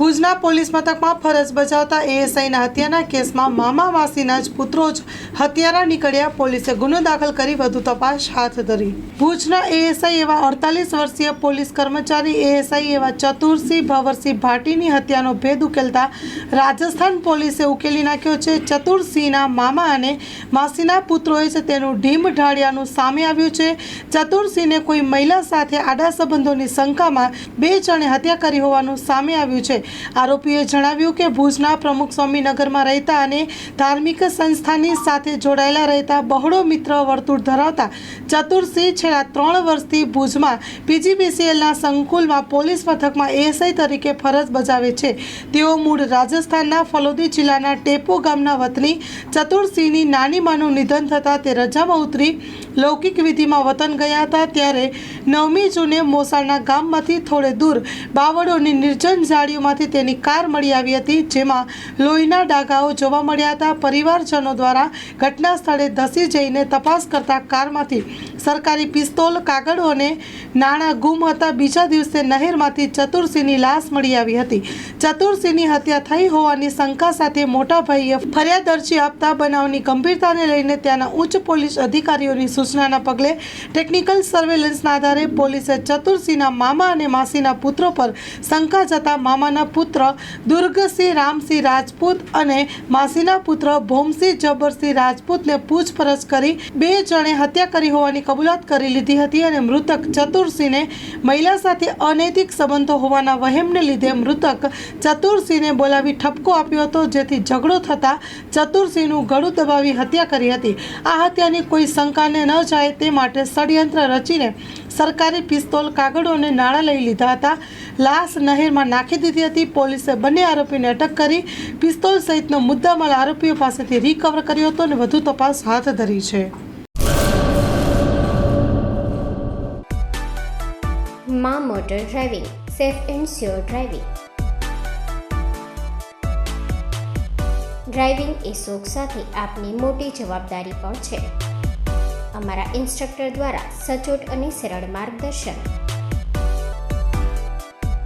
ભુજના પોલીસ મથકમાં ફરજ બજાવતા એએસઆઈના હત્યાના કેસમાં મામા માસીના જ પુત્રો જ હત્યારા નીકળ્યા. પોલીસે ગુનો દાખલ કરી વધુ તપાસ હાથ ધરી. ભુજના એએસઆઈ એવા અડતાલીસ વર્ષીય પોલીસ કર્મચારી, એએસઆઈ એવા ચતુરસિંહ ભવરસિંહ ભાટીની હત્યાનો ભેદ ઉકેલતા રાજસ્થાન પોલીસે ઉકેલી નાખ્યો છે. ચતુરસિંહના મામા અને માસીના પુત્રોએ જ તેનું ઢીમ ઢાળિયાનું સામે આવ્યું છે. ચતુરસિંહને કોઈ મહિલા સાથે આડા સંબંધોની શંકામાં બે જણે હત્યા કરી હોવાનું સામે આવ્યું છે. આરોપીએ જણાવ્યું કે ભુજના પ્રમુખ સ્વામીનગરમાં રહેતા અને ધાર્મિક સંસ્થાની સાથે જોડાયેલા રહેતા બહોળો મિત્ર વર્તુળ ધરાવતા ચતુરસિંહ છેલ્લા ત્રણ વર્ષથી ભુજમાં પીજીબીસીએલના સંકુલમાં પોલીસ મથકમાં એએસઆઈ તરીકે ફરજ બજાવે છે. તેઓ મૂળ રાજસ્થાનના ફલોદી જિલ્લાના ટેપો ગામના વતની ચતુરસિંહની નાની માનું નિધન થતાં તે રજામાં ઉતરી લૌકિક વિધિમાં વતન ગયા હતા. ત્યારે નવમી જૂને મોસાળના ગામમાંથી થોડે દૂર બાવળોની નિર્જન ઝાડીઓમાંથી તેની કાર મળી આવી હતી, જેમાં લોહીના ડાઘાઓ જોવા મળ્યા હતા. પરિવારજનો દ્વારા ઘટના સ્થળે ધસી જઈને તપાસ કરતા કારમાંથી સરકારી પિસ્તોલ, કાગળો અને નાણાં ગુમ હતા. બીજા દિવસે નહેરમાંથી ચતુરસિંહની લાશ મળી આવી હતી. ચતુરસિંહની હત્યા થઈ હોવાની શંકા સાથે મોટા ભાઈએ ફરિયાદ અરજી આપતા બનાવની ગંભીરતાને લઈને ત્યાંના ઉચ્ચ પોલીસ અધિકારીઓની સૂચનાના પગલે ટેકનિકલ સર્વેલન્સના આધારે પોલીસે ચતુરસિંહના મામા અને માસીના પુત્રો પર શંકા જતા મામાના પુત્ર દુર્ગસિંહ રામસિંહ રાજપૂત અને માસીના પુત્ર ભોમસિંહ જબરસિંહ રાજપૂતને પૂછપરછ કરી બે જણે હત્યા કરી હોવાની કબૂલાત કરી લીધી હતી અને મૃતક ચતુરસિંહને મહિલા સાથે અનૈતિક સંબંધો હોવાના વહેમને લીધે મૃતક ચતુરસિંહને બોલાવી ઠપકો આપ્યો હતો, જેથી ઝઘડો થતાં ચતુરસિંહનું ગળું દબાવી હત્યા કરી હતી. આ હત્યાની કોઈ શંકાને ન જાય તે માટે ષડયંત્ર રચીને સરકારી પિસ્તોલ, કાગળો અને નાણાં લઈ લીધા હતા. લાશ નહેરમાં નાખી દીધી પોલીસે બંને આરોપીને અટક કરી પિસ્તોલ સહિતનો મુદ્દામાલ આરોપીઓ પાસેથી રિકવર કર્યો હતો અને વધુ તપાસ હાથ ધરી છે. મા motor driving, safe and sure driving. Driving એ શોખ સાથે આપની મોટી જવાબદારી પણ છે. અમારા ઇન્સ્ટ્રક્ટર દ્વારા સચોટ અને સરળ માર્ગદર્શન.